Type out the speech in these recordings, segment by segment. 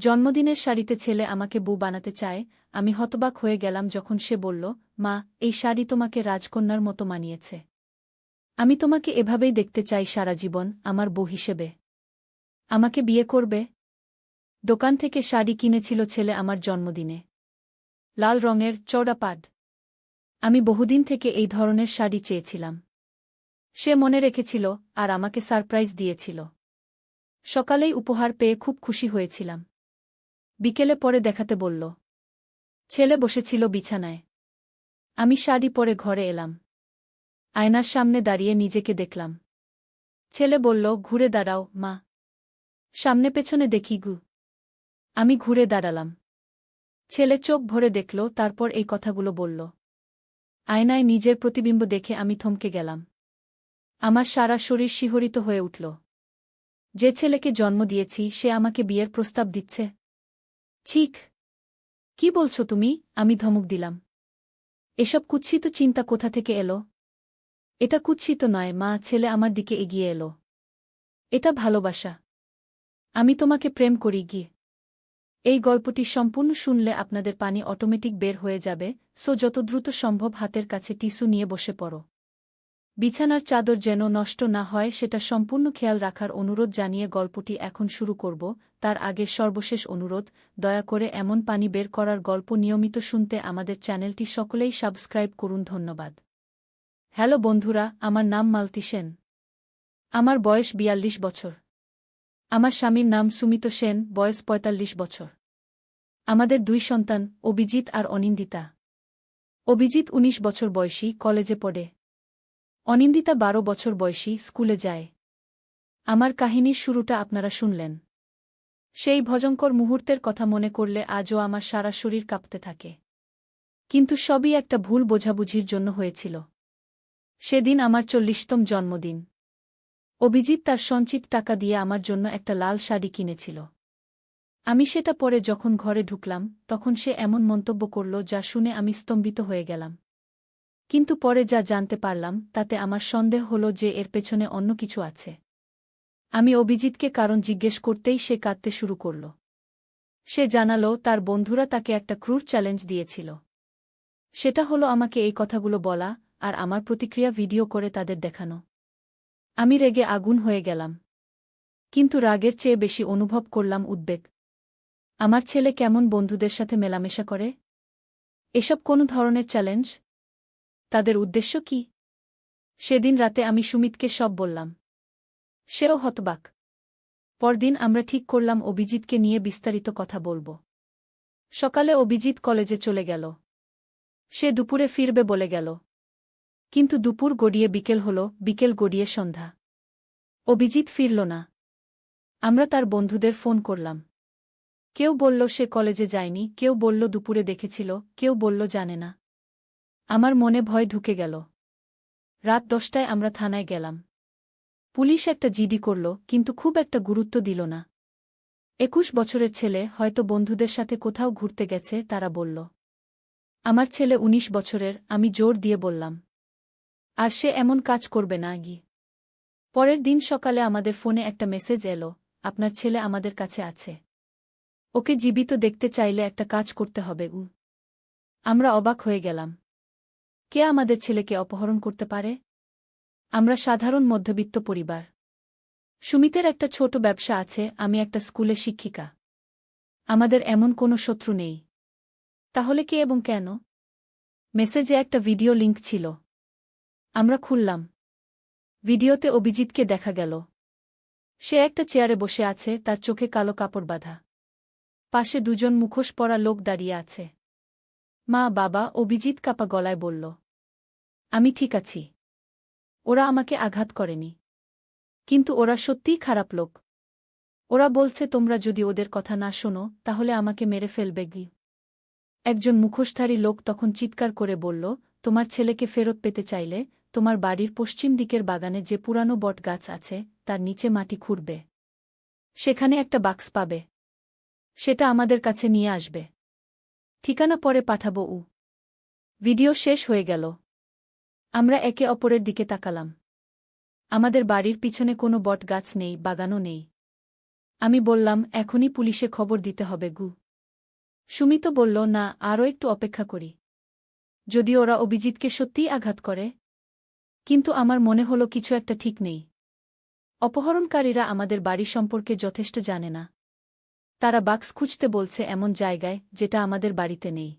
জন্মদিনের শাড়িতে ছেলে আমাকে বউ বানাতে চায়, আমি হতবাক হয়ে গেলাম যখন সে বলল, মা, এই শাড়ি তোমাকে রাজকন্যার মতো মানিয়েছে। আমি তোমাকে এভাবেই দেখতে চাই সারা জীবন, আমার বউ হিসেবে। আমাকে বিয়ে করবে? দোকান থেকে শাড়ি কিনেছিল ছেলে আমার জন্মদিনে। লাল রঙের চৌড়া পাড আমি বহুদিন থেকে এই ধরনের শাড়ি চেয়েছিলাম। সে মনে রেখেছিল, আর আমাকে সারপ্রাইজ দিয়েছিল। সকালেই উপহার পেয়ে খুব খুশি হয়েছিলাম। বিকেলে পরে দেখাতে বলল, ছেলে বসেছিল বিছানায়। আমি শাড়ি পরে ঘরে এলাম। আয়নার সামনে দাঁড়িয়ে নিজেকে দেখলাম। ছেলে বলল, ঘুরে দাঁড়াও, মা। সামনে পেছনে দেখি গু। আমি ঘুরে দাঁড়ালাম। ছেলে চোখ ভরে দেখল, তারপর এই কথাগুলো বলল। আয়নায় নিজের প্রতিবিম্ব দেখে আমি থমকে গেলাম। আমার সারা শরীর শিহরিত হয়ে উঠল। যে ছেলেকে জন্ম দিয়েছি, সে আমাকে বিয়ের প্রস্তাব দিচ্ছে। ঠিক। কি বলছো তুমি? আমি ধমক দিলাম। এসব কুৎসিত চিন্তা কোথা থেকে এলো? এটা কুৎসিত নয়, মা, ছেলে আমার দিকে এগিয়ে এলো। এটা ভালোবাসা। আমি তোমাকে প্রেম করি, গিয়ে। এই গল্পটি সম্পূর্ণ শুনলে আপনাদের পানি অটোমেটিক বের হয়ে যাবে, সো যত দ্রুত সম্ভব হাতের কাছে টিস্যু নিয়ে বসে পড়ো। বিছানার চাদর যেন নষ্ট না হয়, সেটা সম্পূর্ণ খেয়াল রাখার অনুরোধ জানিয়ে গল্পটি এখন শুরু করব। তার আগে সর্বশেষ অনুরোধ, দয়া করে এমন পানি বের করার গল্প নিয়মিত শুনতে আমাদের চ্যানেলটি সকলেই সাবস্ক্রাইব করুন, ধন্যবাদ। হ্যালো বন্ধুরা, আমার নাম মালতি সেন। আমার বয়স বিয়াল্লিশ বছর। আমার স্বামীর নাম সুমিত সেন, বয়স পঁয়তাল্লিশ বছর। আমাদের দুই সন্তান, অভিজিৎ আর অনিন্দিতা। অভিজিৎ ১৯ বছর বয়সী, কলেজে পড়ে। অনিন্দিতা বারো বছর বয়সী স্কুলে যায়। আমার কাহিনীর শুরুটা আপনারা শুনলেন। সেই ভজঙ্কর মুহূর্তের কথা মনে করলে আজও আমার সারা শরীর কাঁপতে থাকে। কিন্তু সবই একটা ভুল বোঝাবুঝির জন্য হয়েছিল। সেদিন আমার চল্লিশতম জন্মদিন। অভিজিৎ তার সঞ্চিত টাকা দিয়ে আমার জন্য একটা লাল শাড়ি কিনেছিল। আমি সেটা পরে যখন ঘরে ঢুকলাম, তখন সে এমন মন্তব্য করল যা শুনে আমি স্তম্ভিত হয়ে গেলাম। কিন্তু পরে যা জানতে পারলাম, তাতে আমার সন্দেহ হল যে এর পেছনে অন্য কিছু আছে। আমি অভিজিৎকে কারণ জিজ্ঞেস করতেই সে কাঁদতে শুরু করল। সে জানালো তার বন্ধুরা তাকে একটা ক্রুর চ্যালেঞ্জ দিয়েছিল। সেটা হলো আমাকে এই কথাগুলো বলা আর আমার প্রতিক্রিয়া ভিডিও করে তাদের দেখানো। আমি রেগে আগুন হয়ে গেলাম। কিন্তু রাগের চেয়ে বেশি অনুভব করলাম উদ্বেগ। আমার ছেলে কেমন বন্ধুদের সাথে মেলামেশা করে? এসব কোনো ধরনের চ্যালেঞ্জ? তাদের উদ্দেশ্য কি? সেদিন রাতে আমি সুমিতকে সব বললাম। সেও হতবাক। পরদিন আমরা ঠিক করলাম অভিজিৎকে নিয়ে বিস্তারিত কথা বলব। সকালে অভিজিৎ কলেজে চলে গেল। সে দুপুরে ফিরবে বলে গেল। কিন্তু দুপুর গড়িয়ে বিকেল হল, বিকেল গড়িয়ে সন্ধ্যা। অভিজিৎ ফিরল না। আমরা তার বন্ধুদের ফোন করলাম। কেউ বলল সে কলেজে যায়নি, কেউ বলল দুপুরে দেখেছিল, কেউ বলল জানে না। আমার মনে ভয় ঢুকে গেল। রাত দশটায় আমরা থানায় গেলাম। পুলিশ একটা জিডি করল, কিন্তু খুব একটা গুরুত্ব দিল না। একুশ বছরের ছেলে হয়তো বন্ধুদের সাথে কোথাও ঘুরতে গেছে, তারা বলল, আমার ছেলে ১৯ বছরের, আমি জোর দিয়ে বললাম। আর সে এমন কাজ করবে না গি পরের দিন সকালে আমাদের ফোনে একটা মেসেজ এলো, আপনার ছেলে আমাদের কাছে আছে। ওকে জীবিত দেখতে চাইলে একটা কাজ করতে হবে উ আমরা অবাক হয়ে গেলাম। কে আমাদের ছেলেকে অপহরণ করতে পারে? আমরা সাধারণ মধ্যবিত্ত পরিবার। সুমিতের একটা ছোট ব্যবসা আছে, আমি একটা স্কুলে শিক্ষিকা। আমাদের এমন কোনো শত্রু নেই। তাহলে কে এবং কেন? মেসেজে একটা ভিডিও লিঙ্ক ছিল। আমরা খুললাম। ভিডিওতে অভিজিৎকে দেখা গেল। সে একটা চেয়ারে বসে আছে, তার চোখে কালো কাপড় বাঁধা। পাশে দুজন মুখোশ পরা লোক দাঁড়িয়ে আছে। মা, বাবা, অভিজিৎ কাপা গলায় বলল আমি ঠিক আছি। ওরা আমাকে আঘাত করেনি। কিন্তু ওরা সত্যিই খারাপ লোক। ওরা বলছে, তোমরা যদি ওদের কথা না শোনো, তাহলে আমাকে মেরে ফেলবে গি একজন মুখোশধারী লোক তখন চিৎকার করে বলল, তোমার ছেলেকে ফেরত পেতে চাইলে তোমার বাড়ির পশ্চিম দিকের বাগানে যে পুরানো বট গাছ আছে, তার নিচে মাটি খুঁড়বে। সেখানে একটা বাক্স পাবে। সেটা আমাদের কাছে নিয়ে আসবে। ঠিকানা পরে পাঠাবো উ। ভিডিও শেষ হয়ে গেল। আমরা একে অপরের দিকে তাকালাম। আমাদের বাড়ির পিছনে কোনো বট গাছ নেই, বাগানও নেই। আমি বললাম, এখনই পুলিশে খবর দিতে হবে, গু। সুমিত বলল, না, আরও একটু অপেক্ষা করি। যদি ওরা অভিজিৎকে সত্যিই আঘাত করে? কিন্তু আমার মনে হলো, কিছু একটা ঠিক নেই। অপহরণকারীরা আমাদের বাড়ি সম্পর্কে যথেষ্ট জানে না। তারা বাক্স খুঁজতে বলছে, এমন জায়গায়, যেটা আমাদের বাড়িতে নেই।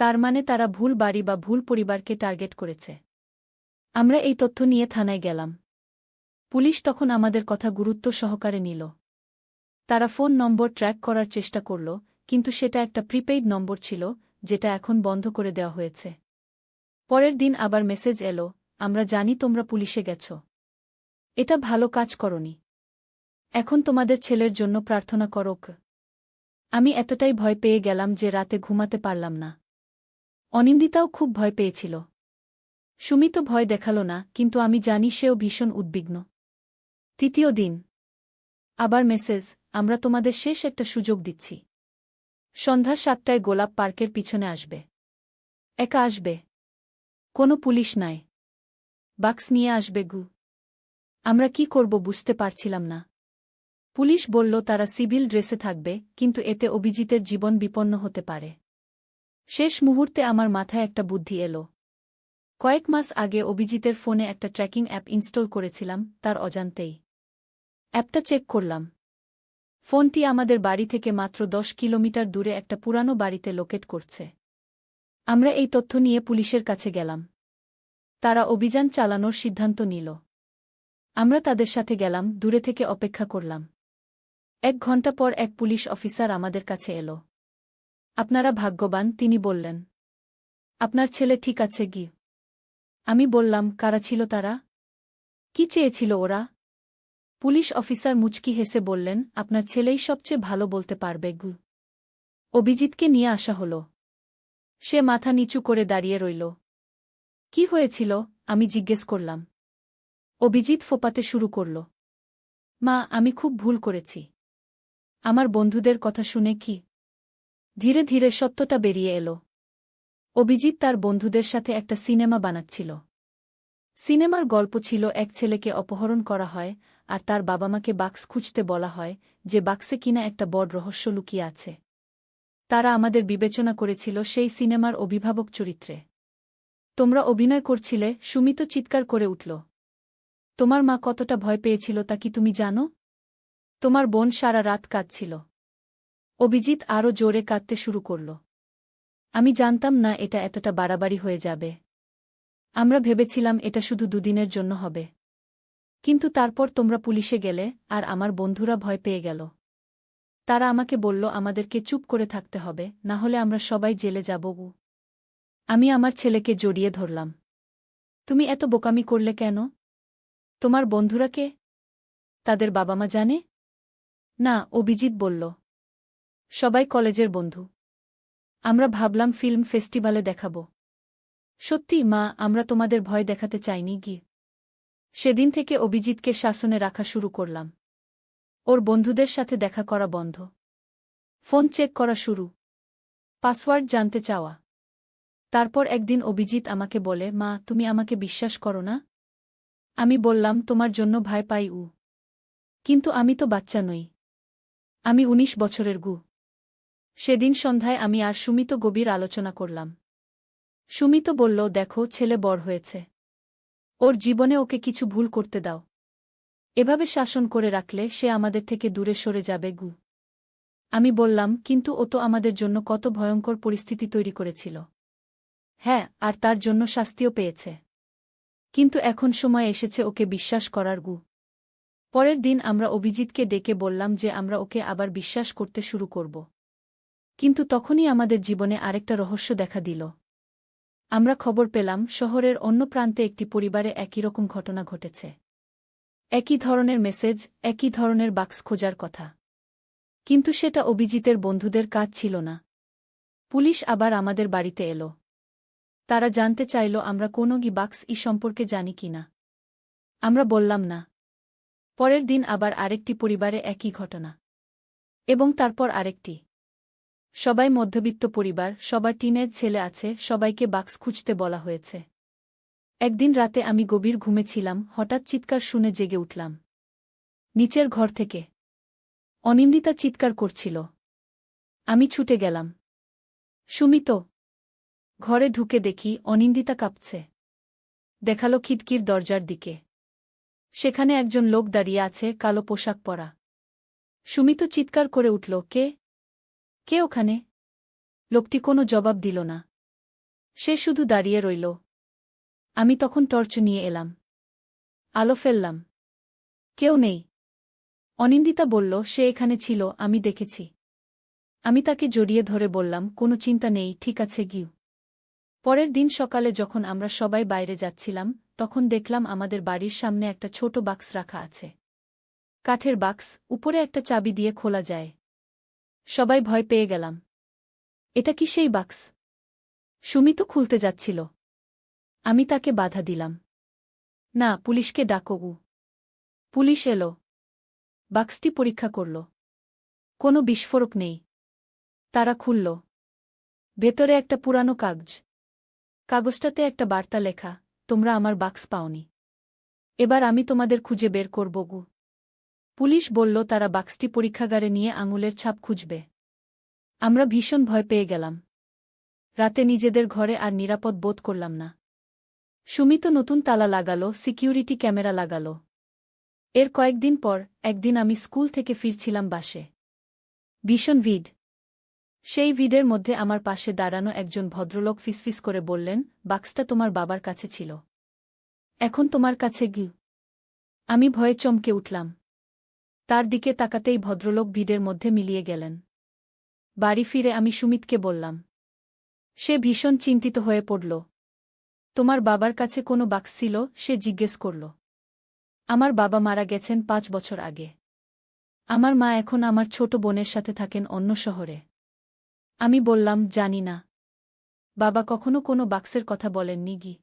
তার মানে তারা ভুল বাড়ি বা ভুল পরিবারকে টার্গেট করেছে। আমরা এই তথ্য নিয়ে থানায় গেলাম। পুলিশ তখন আমাদের কথা গুরুত্ব সহকারে নিল। তারা ফোন নম্বর ট্র্যাক করার চেষ্টা করল, কিন্তু সেটা একটা প্রিপেইড নম্বর ছিল, যেটা এখন বন্ধ করে দেওয়া হয়েছে। পরের দিন আবার মেসেজ এলো, আমরা জানি তোমরা পুলিশে গেছ। এটা ভালো কাজ করনি। এখন তোমাদের ছেলের জন্য প্রার্থনা করক আমি এতটাই ভয় পেয়ে গেলাম যে রাতে ঘুমাতে পারলাম না। অনিন্দিতাও খুব ভয় পেয়েছিল। সুমিত ভয় দেখাল না, কিন্তু আমি জানি সেও ভীষণ উদ্বিগ্ন। তৃতীয় দিন। আবার মেসেজ, আমরা তোমাদের শেষ একটা সুযোগ দিচ্ছি। সন্ধ্যা সাতটায় গোলাপ পার্কের পিছনে আসবে। একা আসবে। কোনো পুলিশ নাই। বাক্স নিয়ে আসবে গু। আমরা কি করব বুঝতে পারছিলাম না। পুলিশ বলল, তারা সিভিল ড্রেসে থাকবে, কিন্তু এতে অভিজিতের জীবন বিপন্ন হতে পারে। শেষ মুহূর্তে আমার মাথায় একটা বুদ্ধি এলো। কয়েক মাস আগে অভিজিতের ফোনে একটা ট্র্যাকিং অ্যাপ ইনস্টল করেছিলাম, তার অজান্তেই। অ্যাপটা চেক করলাম। ফোনটি আমাদের বাড়ি থেকে মাত্র দশ কিলোমিটার দূরে একটা পুরানো বাড়িতে লোকেট করছে। আমরা এই তথ্য নিয়ে পুলিশের কাছে গেলাম। তারা অভিযান চালানোর সিদ্ধান্ত নিল। আমরা তাদের সাথে গেলাম, দূরে থেকে অপেক্ষা করলাম। এক ঘণ্টা পর এক পুলিশ অফিসার আমাদের কাছে এলো। আপনারা ভাগ্যবান, তিনি বললেন। আপনার ছেলে ঠিক আছে গি। আমি বললাম, কারা ছিল তারা? কি চেয়েছিল ওরা? পুলিশ অফিসার মুচকি হেসে বললেন, আপনার ছেলেই সবচেয়ে ভালো বলতে পারবে গু। অভিজিৎকে নিয়ে আসা হল। সে মাথা নিচু করে দাঁড়িয়ে রইল। কি হয়েছিল? আমি জিজ্ঞেস করলাম। অভিজিৎ ফোপাতে শুরু করল। মা, আমি খুব ভুল করেছি। আমার বন্ধুদের কথা শুনে কি ধীরে ধীরে সত্যটা বেরিয়ে এলো। অভিজিৎ তার বন্ধুদের সাথে একটা সিনেমা বানাচ্ছিল। সিনেমার গল্প ছিল এক ছেলেকে অপহরণ করা হয় আর তার বাবা মাকে বাক্স খুঁজতে বলা হয় যে বাক্সে কিনা একটা বড় রহস্য লুকিয়ে আছে। তারা আমাদের বিবেচনা করেছিল সেই সিনেমার অভিভাবক চরিত্রে। তোমরা অভিনয় করছিলে সুমিত চিৎকার করে উঠল। তোমার মা কতটা ভয় পেয়েছিল তা কি তুমি জানো? তোমার বোন সারা রাত কাঁদছিল। অভিজিৎ আরও জোরে কাঁদতে শুরু করল। আমি জানতাম না এটা এতটা বাড়াবাড়ি হয়ে যাবে। আমরা ভেবেছিলাম এটা শুধু দুদিনের জন্য হবে। কিন্তু তারপর তোমরা পুলিশে গেলে আর আমার বন্ধুরা ভয় পেয়ে গেল। তারা আমাকে বলল, আমাদেরকে চুপ করে থাকতে হবে, না হলে আমরা সবাই জেলে যাব আমি আমার ছেলেকে জড়িয়ে ধরলাম। তুমি এত বোকামি করলে কেন? তোমার বন্ধুরা কে? তাদের বাবা মা জানে? না, অভিজিৎ বলল। সবাই কলেজের বন্ধু। আমরা ভাবলাম ফিল্ম ফেস্টিভ্যালে দেখাব। সত্যি, মা, আমরা তোমাদের ভয় দেখাতে চাইনি গিয়ে। সেদিন থেকে অভিজিৎকে শাসনে রাখা শুরু করলাম। ওর বন্ধুদের সাথে দেখা করা বন্ধ। ফোন চেক করা শুরু। পাসওয়ার্ড জানতে চাওয়া। তারপর একদিন অভিজিৎ আমাকে বলে, মা, তুমি আমাকে বিশ্বাস করো না? আমি বললাম, তোমার জন্য ভয় পাই উ। কিন্তু আমি তো বাচ্চা নই। আমি ১৯ বছরের গু। সেদিন সন্ধ্যায় আমি আর সুমিত গভীর আলোচনা করলাম। সুমিত বলল, দেখো, ছেলে বড় হয়েছে। ওর জীবনে ওকে কিছু ভুল করতে দাও। এভাবে শাসন করে রাখলে সে আমাদের থেকে দূরে সরে যাবে, গু। আমি বললাম, কিন্তু ও তো আমাদের জন্য কত ভয়ঙ্কর পরিস্থিতি তৈরি করেছিল। হ্যাঁ আর তার জন্য শাস্তিও পেয়েছে। কিন্তু এখন সময় এসেছে ওকে বিশ্বাস করার, গু। পরের দিন আমরা অভিজিৎকে ডেকে বললাম যে আমরা ওকে আবার বিশ্বাস করতে শুরু করব। কিন্তু তখনই আমাদের জীবনে আরেকটা রহস্য দেখা দিল। আমরা খবর পেলাম, শহরের অন্য প্রান্তে একটি পরিবারে একই রকম ঘটনা ঘটেছে। একই ধরনের মেসেজ, একই ধরনের বাক্স খোঁজার কথা। কিন্তু সেটা অভিজিতের বন্ধুদের কাজ ছিল না। পুলিশ আবার আমাদের বাড়িতে এলো। তারা জানতে চাইল আমরা কোনো গি বাক্স ই সম্পর্কে জানি কি না। আমরা বললাম না। পরের দিন আবার আরেকটি পরিবারে একই ঘটনা। এবং তারপর আরেকটি। সবাই মধ্যবিত্ত পরিবার, সবার টিনের ছেলে আছে, সবাইকে বাক্স খুঁজতে বলা হয়েছে। একদিন রাতে আমি গভীর ঘুমেছিলাম হঠাৎ চিৎকার শুনে জেগে উঠলাম। নিচের ঘর থেকে। অনিন্দিতা চিৎকার করছিল। আমি ছুটে গেলাম। সুমিত, ঘরে ঢুকে দেখি অনিন্দিতা কাঁপছে। দেখাল খিটকির দরজার দিকে। সেখানে একজন লোক দাঁড়িয়ে আছে, কালো পোশাক পরা। সুমিত চিৎকার করে উঠল, কে? কে ওখানে? লোকটি কোনো জবাব দিল না। সে শুধু দাঁড়িয়ে রইল। আমি তখন টর্চ নিয়ে এলাম। আলো ফেললাম। কেউ নেই। অনিন্দিতা বলল, সে এখানে ছিল, আমি দেখেছি। আমি তাকে জড়িয়ে ধরে বললাম, কোনো চিন্তা নেই, ঠিক আছে, গিউ। পরের দিন সকালে যখন আমরা সবাই বাইরে যাচ্ছিলাম, তখন দেখলাম আমাদের বাড়ির সামনে একটা ছোট বাক্স রাখা আছে। কাঠের বাক্স, উপরে একটা চাবি দিয়ে খোলা যায়। সবাই ভয় পেয়ে গেলাম। এটা কি সেই বাক্স? সুমিত খুলতে যাচ্ছিল। আমি তাকে বাধা দিলাম। না, পুলিশকে ডাকো উ পুলিশ এলো। বাক্সটি পরীক্ষা করল। কোনো বিস্ফোরক নেই। তারা খুলল। ভেতরে একটা পুরানো কাগজ। কাগজটাতে একটা বার্তা লেখা, তোমরা আমার বাক্স পাওনি। এবার আমি তোমাদের খুঁজে বের করব গু। পুলিশ বলল, তারা বাক্সটি পরীক্ষাগারে নিয়ে আঙুলের ছাপ খুঁজবে। আমরা ভীষণ ভয় পেয়ে গেলাম। রাতে নিজেদের ঘরে আর নিরাপদ বোধ করলাম না। সুমিত নতুন তালা লাগালো, সিকিউরিটি ক্যামেরা লাগালো। এর কয়েকদিন পর, একদিন আমি স্কুল থেকে ফিরছিলাম বাসে। ভীষণ ভিড। সেই ভিডের মধ্যে আমার পাশে দাঁড়ানো একজন ভদ্রলোক ফিসফিস করে বললেন, বাক্সটা তোমার বাবার কাছে ছিল। এখন তোমার কাছে গিউ আমি ভয়ে চমকে উঠলাম। তার দিকে তাকাতেই ভদ্রলোক ভিডের মধ্যে মিলিয়ে গেলেন। বাড়ি ফিরে আমি সুমিতকে বললাম, সে ভীষণ চিন্তিত হয়ে পড়ল। তোমার বাবার কাছে কোনো বাক্স ছিল সে জিজ্ঞেস করল, আমার বাবা মারা গেছেন পাঁচ বছর আগে। আমার মা এখন আমার ছোট বোনের সাথে থাকেন অন্য শহরে। আমি বললাম, জানি না। বাবা কখনো কোনো বাক্সের কথা বলেননি গি।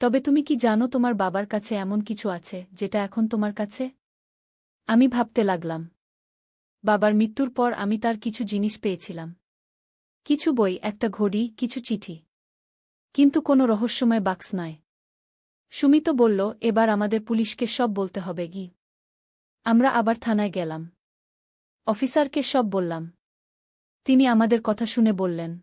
তবে তুমি কি জানো তোমার বাবার কাছে এমন কিছু আছে যেটা এখন তোমার কাছে? আমি ভাবতে লাগলাম। বাবার মৃত্যুর পর আমি তার কিছু জিনিস পেয়েছিলাম। কিছু বই, একটা ঘড়ি, কিছু চিঠি। কিন্তু কোনো রহস্যময় বাক্স নয়। সুমিত বলল, এবার আমাদের পুলিশকে সব বলতে হবে, গি। আমরা আবার থানায় গেলাম। অফিসারকে সব বললাম। তিনি আমাদের কথা শুনে বললেন